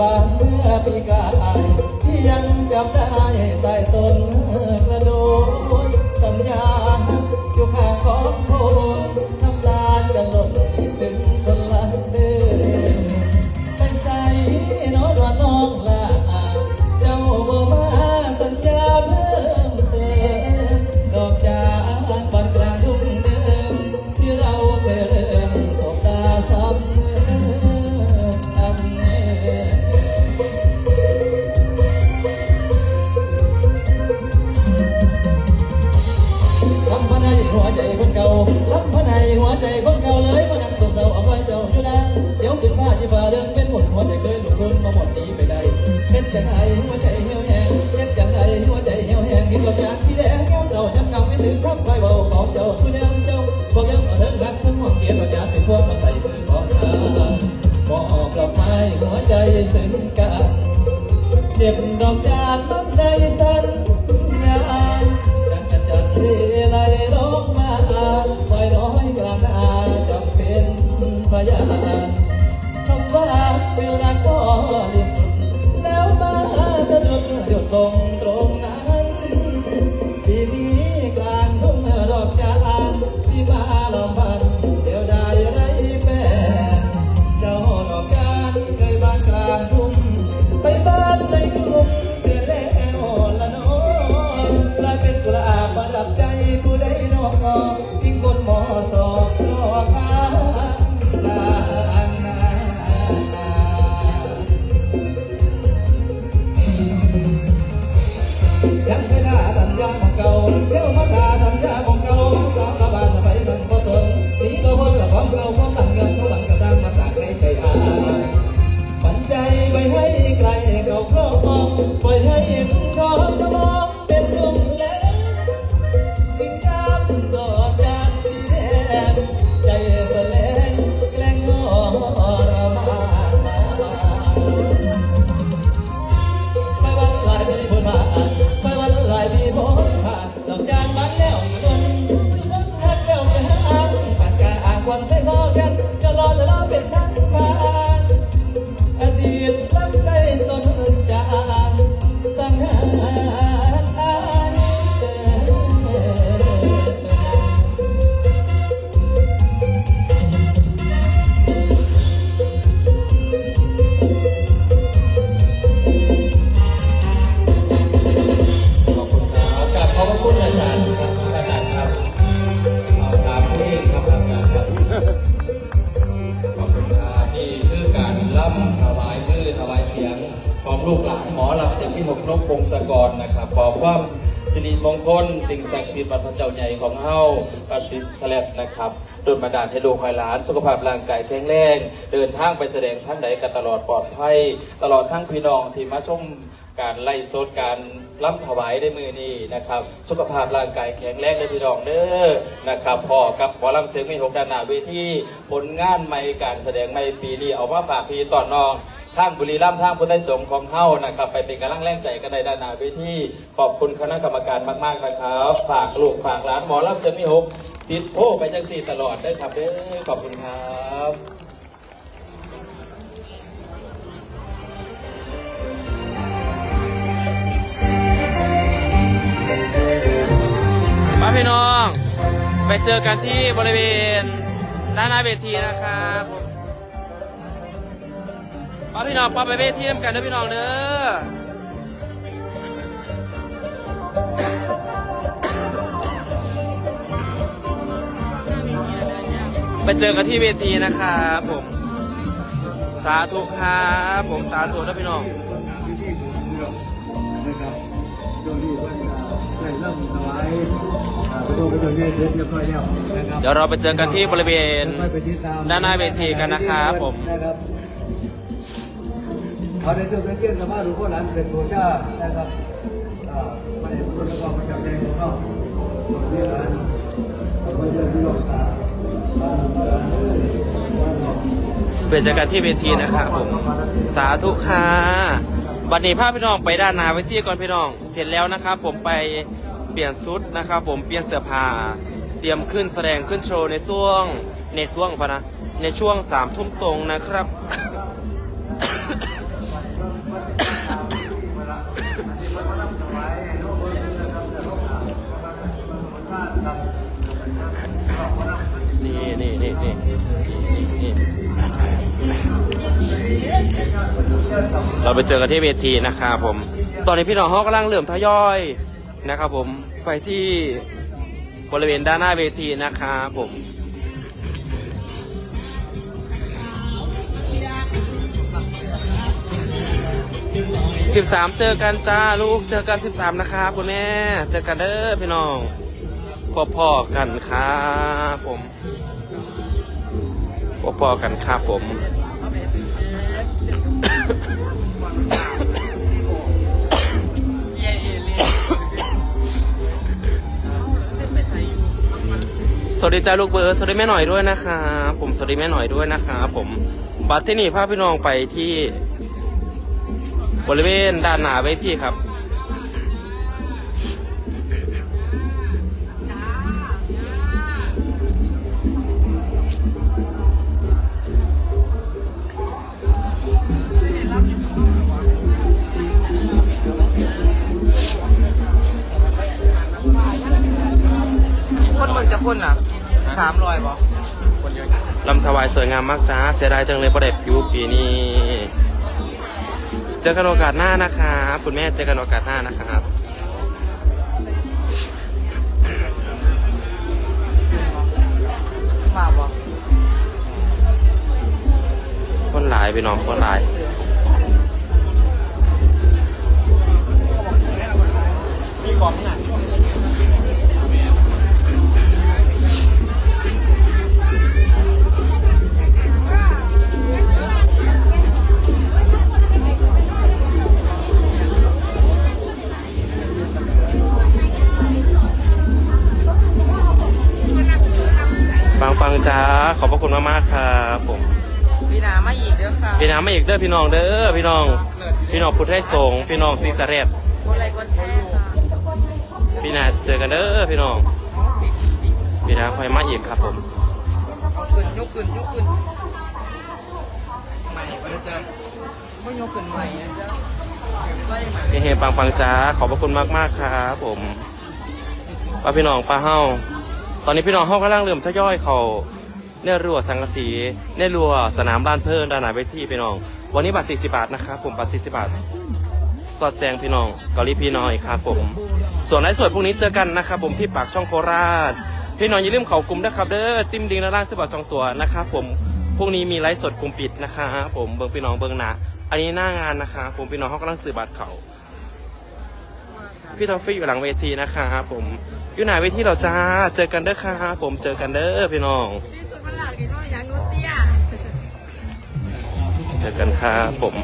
บานเมื่อปีกายที่ยังจำได้ใต้ต้นกระโดดสัญญาอยู่ข้างของโคนน้ำตาจะหล่นคิดถึงคนละเดินไปใจน้อยว่าน้องลาเจ้าบ่มาสัญญาเพิ่มเติมดอกจา เศร้าเอาไว้เจ้าอยู่นะเดี๋ยวขึ้นฟ้าที่ฟ้าเดินเป็นหมดหัวใจเคยหลุดพ้นมาหมดนี้ไปได้เฮ็ดจังไงหัวใจเหี่ยวแห้งเฮ็ดจัง จะตรงตรงนั้น ยังไม่น่าสัญญาของเก่าเที่ยวมาตาสัญญาของเก่าสาวตะบานไปมันก็สนสีก็พ้นกับของเก่าของหลังเงินของหลังกระดังมาสากในใจอาปันใจไปให้ไกลเก่าครองปล่อยให้ ลูกหลานหมอลำเสียงที่หกนกพงศกรนะครับขอความสิริมงคล สิ่งศักดิ์สิทธิ์บรรพเจ้าใหญ่ของเฮาปัสสิสแลบนะครับโดนบันดาลให้ลูกให้หลาน สุขภาพร่างกายแข็งแรง เดินทางไปแสดงท่านใดกันตลอดปลอดภัย ตลอดทั้งพี่น้องที่มาชม การไล่สดการล้ำถวายในมือนี้นะครับ สุขภาพร่างกายแข็งแรงได้พี่รองเด้อนะครับพอกับหมอลำเสียงมีหกด้านหน้าเวทีผลงานใหม่การแสดงใหม่ปีนี้เอามาฝากพี่ตอนน้องทางบุรีรัมย์ทางพุทธสงฆ์ของเฮานะครับ ไปเป็นกำลังแรงใจกันในด้านหน้าเวทีขอบคุณคณะกรรมการมากๆนะครับ ฝากลูกฝากหลานหมอลำเสียงมีหกติดโพไปจังสี่ตลอดได้ครับเด้อขอบคุณครับ มาพี่น้อง ไปเจอกันที่บริเวณด้านหน้าเวทีนะครับมาพี่น้องปาไปเวทีน้ำกันเด้อพี่น้องเด้อไปเจอกันที่เวทีนะครับผม สาธุครับผมสาธุนะพี่น้อง เดี๋ยวเราไปเจอกันที่บริเวณด้านหน้าเวทีกันนะครับผมนะครับเอาในจุดเป็นเกี่ยงสามารถรู้ข้อนั้นเป็นตัวจ้านะครับไม่ได้พูดแล้วก็ประจำใจของเข้าเรื่องนั้นเอาไปเรื่องที่หลอกตาบ้านบ้านเอ้ยบ้ากกันที่เวทีนะครับผม สาธุค่ะบัดนี้พาพี่น้องไปด้านหน้าเวทีก่อนพี่น้อง เสร็จแล้วนะครับผมไป เปลี่ยนชุดนะครับผมเปลี่ยนเสื้อผ้าเตรียมขึ้นแสดงขึ้นโชว์ในช่วงในช่วงปะนะในช่วงสามทุ่มตรงนะครับ นี่นี่นี่นี่นี่เราไปเจอกันที่เวทีนะครับผม ตอนนี้พี่น้องเขากำลังเริ่มทยอย นะครับผมไปที่บริเวณด้านหน้าเวทีนะครับผมสิบสามเจอกันจ้าลูกเจอกันสิบสามนะครับคุณแม่เจอกันเด้อพี่น้องพ่อๆกันครับผมพ่อๆกันครับผม วัสดีจ้าลูกเบอร์สวัสดีแม่หน่อยด้วยนะครับผมสวัสดีแม่หน่อยด้วยนะครับผมบัตรที่นี่พาพี่น้องไปที่บริเวณด้านหน้าเวทีครับายสวยงามมากจ้า เสียดายจังเลยประเด็บยูปีนี้ เจอกันโอกาสหน้านะครับคุณแม่เจอกันโอกาสหน้านะครับมาบอคนหลายพี่น้องคนหลายมีกล่องน่ะ คุณมากๆครับผมพี่นามาอีกเด้อค่ะพี่น้ำมาอีกเด้อพี่น้องเด้อพี่น้อง พี่น้องพุทธให้สงฆ์พี่น้องซีสะเรตคนอะไรคนแชร์ค่ะพี่นาเจอกันเด้อพี่น้องพี่นาคอยมาอีกครับผมเอาขึ้นยกขึ้นยกขึ้นใหม่ก็จะไม่ยกขึ้นใหม่อะไล่ใหม่เฮเฮปังปังจ้าขอบพระคุณมากมากๆครับผมป้าพี่น้องป้าเฮาตอนนี้พี่น้องเฮากำลังเริ่มทยอยเขา เนี่ยรัวสังกะสีเนี่ยรัวสนามลานเพลินด้านหน้าเวทีพี่น้อง วันนี้บัตร40 บาทนะครับผมบัตร40 บาท สอดแจงพี่น้องเกาหลีพี่น้อยครับผม ส่วนไลฟ์สดพรุ่งนี้เจอกันนะครับผมที่ปากช่องโคราช พี่น้องอย่าลืมเขากลุ่มนะครับเด้อจิ้มดิงและล่างซื้อบัตรจองตั๋วนะครับผมพรุ่งนี้มีไลฟ์สดกลุ่มปิดนะครับผมเบิ้งพี่น้องเบิ้งหนะอันนี้หน้างานนะครับผมพี่น้องเขากำลังซื้อบัตรเขาพี่ทอฟฟี่อยู่หลังเวทีนะครับผมอยู่ไหนเวทีเราจ้าเจอกันเด้อครับผมเจอกันเด้อพี่น้อง จอกันครับผม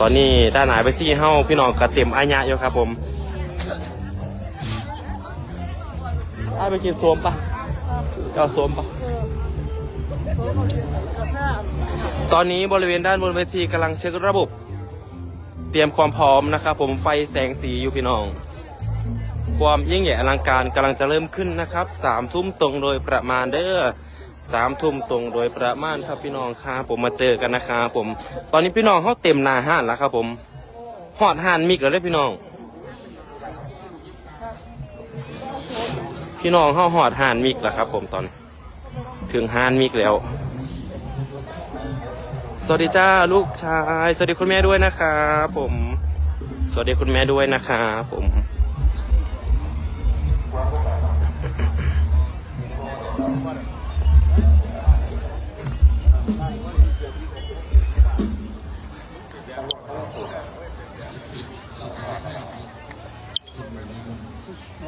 ตอนนี้ด้านหน้าเวทีเฮาพี่น้องกระเต็มอายะอยู่ครับผมไอ้าไปกินโซมปะเอาโซมปะตอนนี้บริเวณด้านบนเวทีกำลังเช็คระบบ เตรียมความพร้อมนะครับผมไฟแสงสีอยู่พี่น้อง ความยิ่งใหญ่อลังการกำลังจะเริ่มขึ้นนะครับสามทุ่มตรงโดยประมาณเด้อ สามทุ่มตรงโดยประมาณครับพี่น้องครับผมมาเจอกันนะครับผม ตอนนี้พี่น้องเขาเต็มหนาห้านแล้วครับผมหอดห่านมิกแล้วเด้อพี่น้อง พี่น้องเขาหอดห่านมิกแล้วครับ ผมตอนนี้ถึงห่านมิกแล้ว สวัสดีจ้าลูกชาย สวัสดีคุณแม่ด้วยนะครับผม สวัสดีคุณแม่ด้วยนะครับผม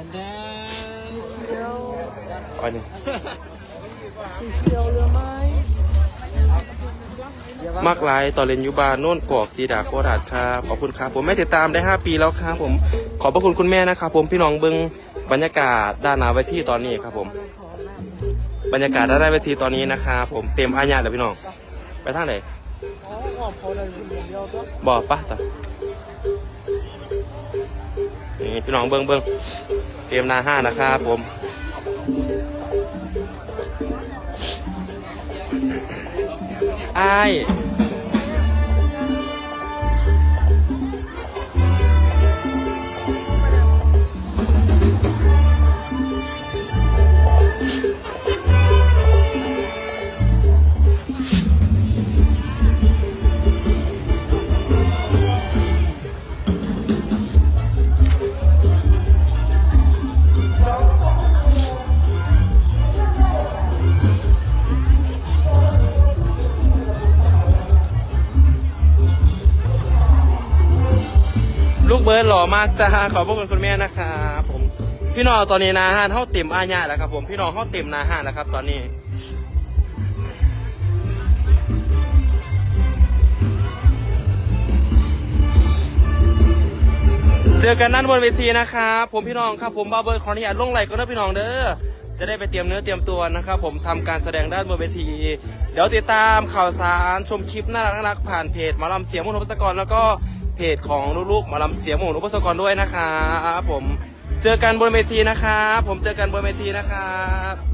อันนี้มากลายต่อเลนอยูบานโน่นกอกสีดาโคราชครับ ขอบคุณครับ ผมไม่ติดตามได้ 5 ปีแล้วครับผม ขอบพระคุณคุณแม่นะครับผมพี่น้องเบิงบรรยากาศด้านหน้าเวทีตอนนี้ครับผม บรรยากาศด้านหน้าเวทีตอนนี้นะครับผมเต็มอาญาเลยพี่น้อง ไปทางไหนบอกปะจ้ะนี่พี่น้องเบิงเบิง เตรียมนาห้านะครับผมไอ้ ลูกเบิร์ดหล่อมากจ้าขอบพระคุณคุณแม่นะครับผมพี่น้องตอนนี้นะฮะเขาเต็มอาญาแล้วครับผมพี่น้องเขาเต็มนาฮะแล้วครับ ตอนนี้เจอกันนั่นบนเวทีนะครับผมพี่น้องครับผมบาเบิร์ดขออนุญาตลงไหลก็นะพี่น้องเด้อจะได้ไปเตรียมเนื้อเตรียมตัวนะครับ ผมทำการแสดงด้านบนเวที เดี๋ยวติดตามข่าวสารชมคลิปน่ารักน่ารักผ่านเพจมาลำเสียงมนุษย์กรแล้วก็ เพจของลูกๆหมาลำเสียงมนุษย์กรด้วยนะครับผมเจอกันบนเวทีนะครับผมเจอกันบนเวทีนะครับ